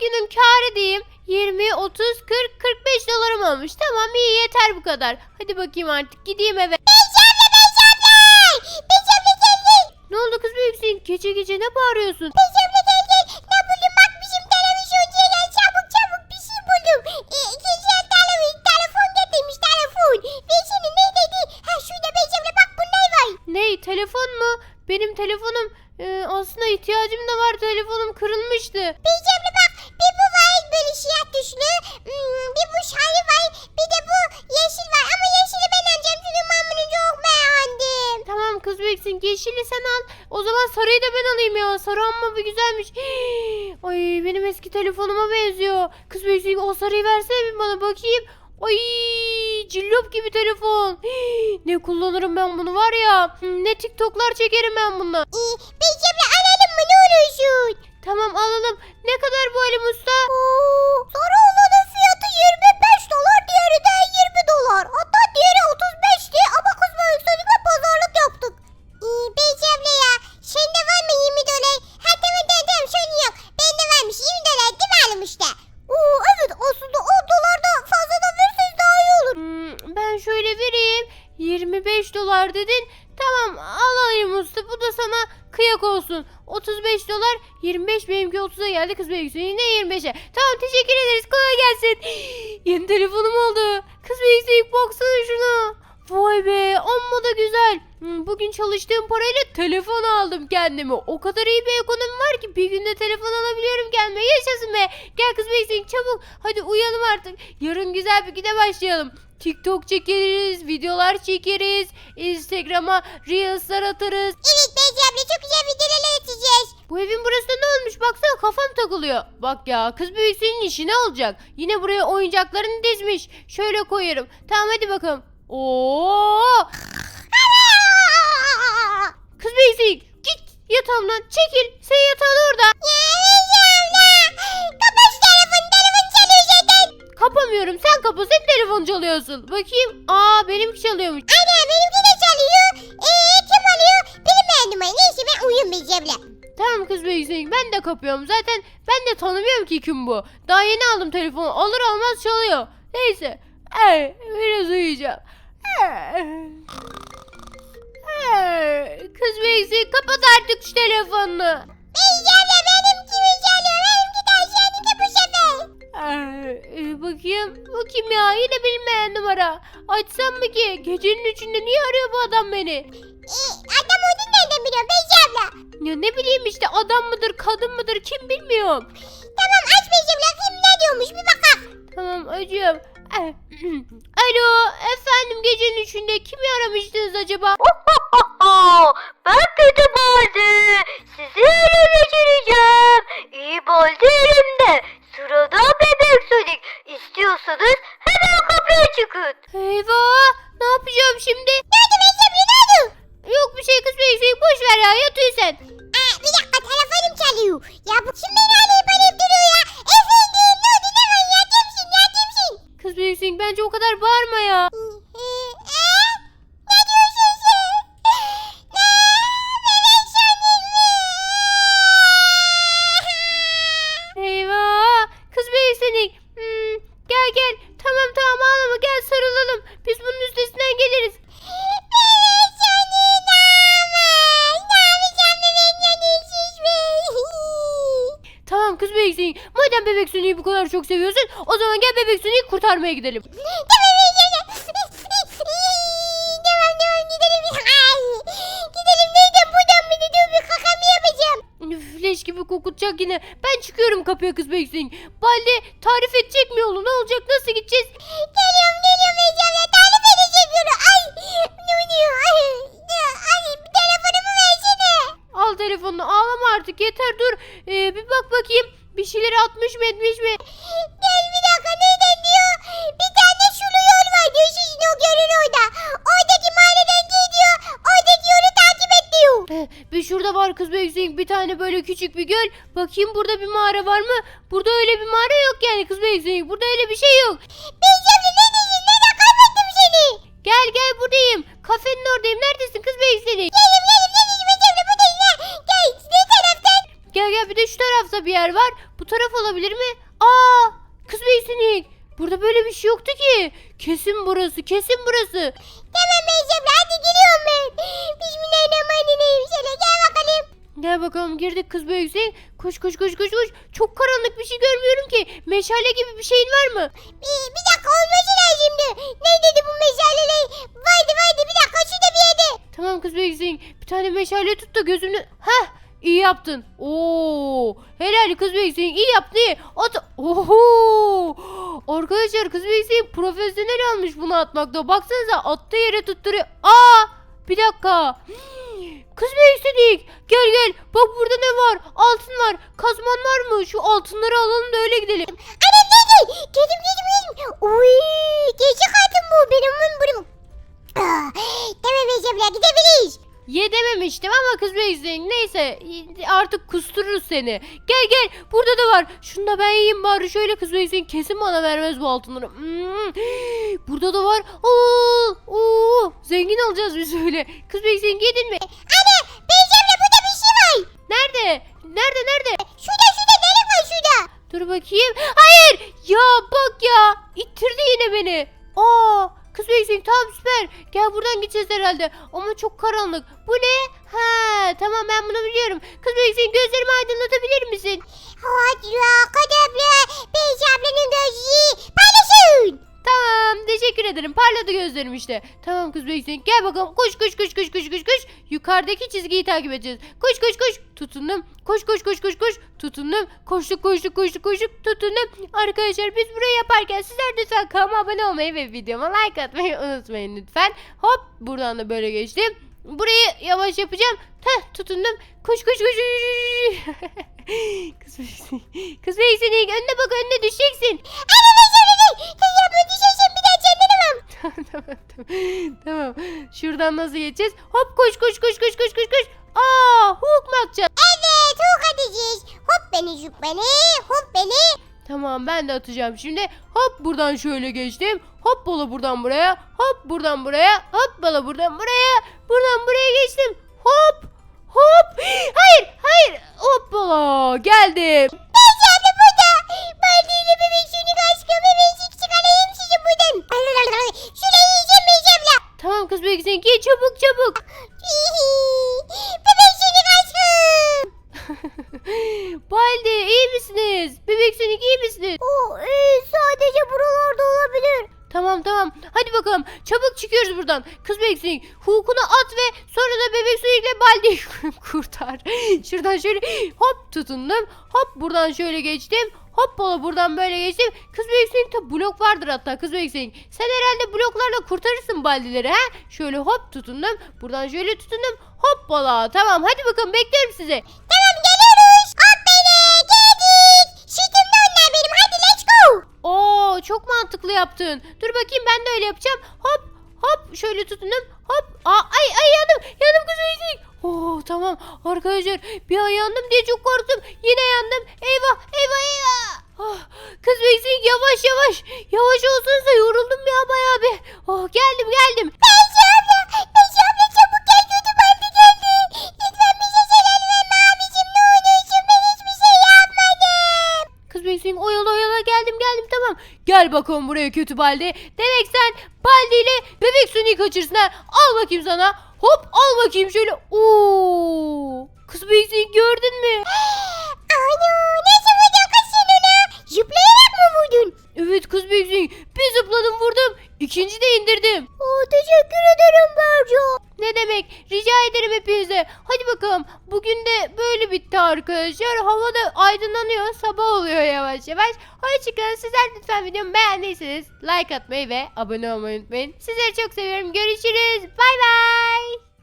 günün kârı diyeyim. 20, 30, 40, 45 dolarım olmuş. Tamam iyi yeter bu kadar. Hadi bakayım artık gideyim eve. Beyzemle Beyzemle. Beyzemle gel gel. Ne oldu kız büyüksün? Gece gece ne bağırıyorsun? Beyzemle Büyüksün. Yeşili sen al. O zaman sarıyı da ben alayım ya. Sarı amma bir güzelmiş. Ay benim eski telefonuma benziyor. Kız büyüksün o sarıyı versene bir bana bakayım. Ay cillop gibi telefon. Ne kullanırım ben bunu var ya. Hmm, Ne TikTok'lar çekerim ben bununla. Ee, Beyzemle alalım mı ne olursun? Tamam alalım. Ne kadar bu elim usta? Oo, sarı olanın fiyatı 25 dolar, diğeri de 20 dolar. Hatta Ee, Beyzemle ya, sende var mı 20 dolar? Ha tamam tamam tamam sorun yok. Bende varmış 20 dolar değil mi alım işte? Oo evet aslında 10 dolar da fazladan verirseniz daha iyi olur. Hmm, ben şöyle vereyim. 25 dolar dedin. Tamam alayım usta. Bu da sana kıyak olsun. 35 dolar 25 benimki 30'a geldi kız benimki yine 25'e. Tamam teşekkür ederiz kolay gelsin. Yeni telefonum oldu. Kız benimki baksana şuna. Vay be amma da güzel. Bugün çalıştığım parayla telefon aldım kendime. O kadar iyi bir ekonomi var ki bir günde telefon alabiliyorum kendime. Yaşasın be. Gel kız bekleyin çabuk. Hadi uyuyalım artık. Yarın güzel bir güne başlayalım. TikTok çekeriz, videolar çekeriz, Instagram'a Reels'lar atarız. Evet Beyzemle çok güzel videolar atacağız. Bu evin burası ne olmuş baksana kafam takılıyor. Bak ya kız büyüksünün işi ne olacak? Yine buraya oyuncaklarını dizmiş. Şöyle koyarım. Tamam hadi bakalım. Oo! Kız büyüksün git yatağımdan çekil. Sen yatağın orada. Kapat telefonu, telefon çalıyor zaten. Kapamıyorum sen kapa sen telefon çalıyorsun. Bakayım. Aa benimki çalıyormuş. Ana benimki de çalıyor. Eee kim alıyor? Bilinmeyen numara. Neyse ben uyuyayım Beyzemle. Tamam kız büyüksün ben de kapıyorum. Zaten ben de tanımıyorum ki kim bu. Daha yeni aldım telefonu. Alır almaz çalıyor. Neyse. Ee, biraz uyuyacağım. Kız büyüksün kapat artık şu telefonunu. Beyzemle benimki mi çalıyor? Benimki de aşağıdaki bu sefer. Ee, e, bakayım. Bu kim ya? Yine bilmeyen numara. Açsam mı ki? Gecenin üçünde niye arıyor bu adam beni? Ee, adam onu nereden biliyor Beyzemle? Ya ne bileyim işte adam mıdır kadın mıdır kim bilmiyorum. Tamam aç Beyzemle kim ne diyormuş bir bakalım. Tamam acıyorum. Eh, Alo efendim gecenin üçünde kimi aramıştınız acaba? ben kötü baldı. Sizi ele geçireceğim. İyi baldı elimde. Sırada bebek Sonic. İstiyorsanız hemen kapıya çıkın. Eyvah ne yapacağım şimdi? Ne oldu Beyzemle ne oldu? Yok bir şey kız bir boş ver ya yat uyu sen. Aa, bir dakika telefonum çalıyor. Ya bu kim beni arayıp arayıp duruyor çok seviyorsun o zaman gel bebek Sony'yi kurtarmaya gidelim. Tamam tamam gidelim. Ay, gidelim nereden buradan mı dur bir kakamı yapacağım. Üf, leş gibi kokutacak yine. Ben çıkıyorum kapıya kız büyüksün. Balde tarif edecek mi yolu ne olacak nasıl gideceğiz? Geliyorum geliyorum Beyzemle. Tarif edeceğim yolu. Ay ne oluyor? Ay, ay telefonumu versene. Al telefonunu ağlama artık yeter dur. Ee, bir bak bakayım bir şeyleri atmış mı etmiş mi? Gel bir dakika neyden diyor? Bir tane şunu yol var diyor sizin o görün orada. Oradaki mahalleden gidiyor. Oradaki yolu takip et diyor. Eh, bir şurada var kız büyüksün bir tane böyle küçük bir göl. Bakayım burada bir mağara var mı? Burada öyle bir mağara yok yani kız büyüksün. Burada öyle bir şey yok. Beyzemle ne diyorsun? Neden kaybettim seni? Gel gel buradayım. Kafenin oradayım. Neredesin kız büyüksün? Gelim gelim ne Gel? Gel bir de şu tarafta bir yer var. Bu taraf olabilir mi? Aa kız beysinik. Burada böyle bir şey yoktu ki. Kesin burası kesin burası. Tamam Beyci abla hadi geliyorum ben. Bismillahirrahmanirrahim. Şöyle gel bakalım. Gel bakalım girdik kız beysinik. Koş koş koş koş koş. Çok karanlık bir şey görmüyorum ki. Meşale gibi bir şeyin var mı? Bir, bir dakika olması lazımdı. Ne dedi bu meşaleler? Vaydi vaydi bir dakika şurada bir yerde. Tamam kız beysinik. Bir tane meşale tut da gözünü... Heh iyi yaptın. Oo, helal kız iyi yaptı. iyi. At. Oho. Arkadaşlar kız beysinik profesyonel almış bunu atmakta. Baksanıza attığı yere tutturuyor. Aa bir dakika. Kız beysinik gel gel bak burada ne var altın var kazman var mı şu altınları alalım da öyle gidelim Anam dedi. Gedim gedim gedim. Uy, gerçek hayatım bu. Benim bunun bunun. Tamam Beyci abla gidebiliriz. Ye dememiştim ama kız beyzing neyse artık kustururuz seni. Gel gel burada da var. Şunu da ben yiyeyim bari şöyle kız beyzing kesin bana vermez bu altınları. Hmm. Burada da var. Oo, oo. Zengin olacağız biz öyle. Kız beyzing yedin mi? Beyci abla burada bir şey var. Nerede? Nerede nerede? Şurada şurada delik var şurada. Dur bakayım. Hayır. Ya bak ya. İttirdi yine beni. Aa. Kız beyzing tamam süper. Gel buradan gideceğiz herhalde. Ama çok karanlık. Bu ne? Ha tamam ben bunu biliyorum. Kız beyzing gözlerimi aydınlatabilir misin? Hadi ya abla. Beyci ablanın gözü paylaşın. Tamam teşekkür ederim parladı gözlerim işte. Tamam kız beysin gel bakalım koş koş koş koş koş koş. Yukarıdaki çizgiyi takip edeceğiz. Koş koş koş tutundum. Koş koş koş koş koş tutundum. Koştuk koştuk koştuk koştuk tutundum. Arkadaşlar biz burayı yaparken sizler lütfen kanalıma abone olmayı ve videoma like atmayı unutmayın lütfen. Hop buradan da böyle geçtim. Burayı yavaş yapacağım. Heh tutundum. Koş koş koş. koş. kız beysin. Kız beysin önüne bak önüne düşeceksin. Ana Beyci abla. Sen yapma düşersen bir daha canlanamam. tamam tamam. Tamam. Şuradan nasıl geçeceğiz? Hop koş koş koş koş koş koş koş. Aa, hook mu atacağız? Evet huk edeceğiz. Hop beni şup beni. Hop beni. Tamam ben de atacağım şimdi. Hop buradan şöyle geçtim. Hop bala buradan buraya. Hop buradan buraya. Hop bala buradan buraya. Buradan buraya geçtim. Hop. Hop. Hayır hayır. Hop bala geldim. Beyci abla burada. Baldiyle bebek şunu aşkım. Bebek çıkarayım sizi buradan. Abla. Tamam kız bilgisayar giy çabuk çabuk. bebek şunu aşkım. Baldi iyi misiniz? Bebek Sonic iyi misiniz? O iyi sadece buralarda olabilir. Tamam tamam. Hadi bakalım. Çabuk çıkıyoruz buradan. Kız bebek Sonic hukukunu at ve sonra da bebek Sonic'le Baldi'yi kurtar. Şuradan şöyle hop tutundum. Hop buradan şöyle geçtim. Hop bala buradan böyle geçtim. Kız Sonic'te blok vardır hatta kız Sonic. Sen herhalde bloklarla kurtarırsın Baldi'leri ha? Şöyle hop tutundum. Buradan şöyle tutundum. Hop bala. Tamam hadi bakalım bekliyorum sizi. Tamam geliyoruz. Hop beni geldik. Sütümde onlar benim hadi let's go. Oo çok mantıklı yaptın. Dur bakayım ben de öyle yapacağım. Hop hop şöyle tutundum. Hop. Aa, ay ay yandım. Yandım kız beyzik. Oo tamam arkadaşlar bir an yandım diye çok korktum. Yine yandım. Eyvah eyvah eyvah. Ah, kız beyzik yavaş yavaş. Yavaş olsanıza yoruldum ya bayağı bir. Oh geldim geldim. Beyci abla. Beyci abla çabuk gel kötü bandı geldi. Lütfen bize zarar verme abicim ne olursun ben hiçbir şey yapmadım. Kız beyzik oyala oyala geldim geldim tamam. Gel bakalım buraya kötü baldi. Demek sen baldi ile bebek suni kaçırsın ha. Al bakayım sana. Hop al bakayım şöyle. Oo. Kız beyzik gördün mü? Ana nasıl vurdun kız sen ona? Zıplayarak mı vurdun? Evet kız beyzik. Bir zıpladım vurdum. İkinci de indirdim. Oo, teşekkür ederim Berca. Ne demek? Rica ederim hepinize. Hadi bakalım. Bugün de bitti arkadaşlar. Hava da aydınlanıyor. Sabah oluyor yavaş yavaş. Hoşçakalın. Sizler lütfen videomu beğendiyseniz like atmayı ve abone olmayı unutmayın. Sizleri çok seviyorum. Görüşürüz. Bay bay.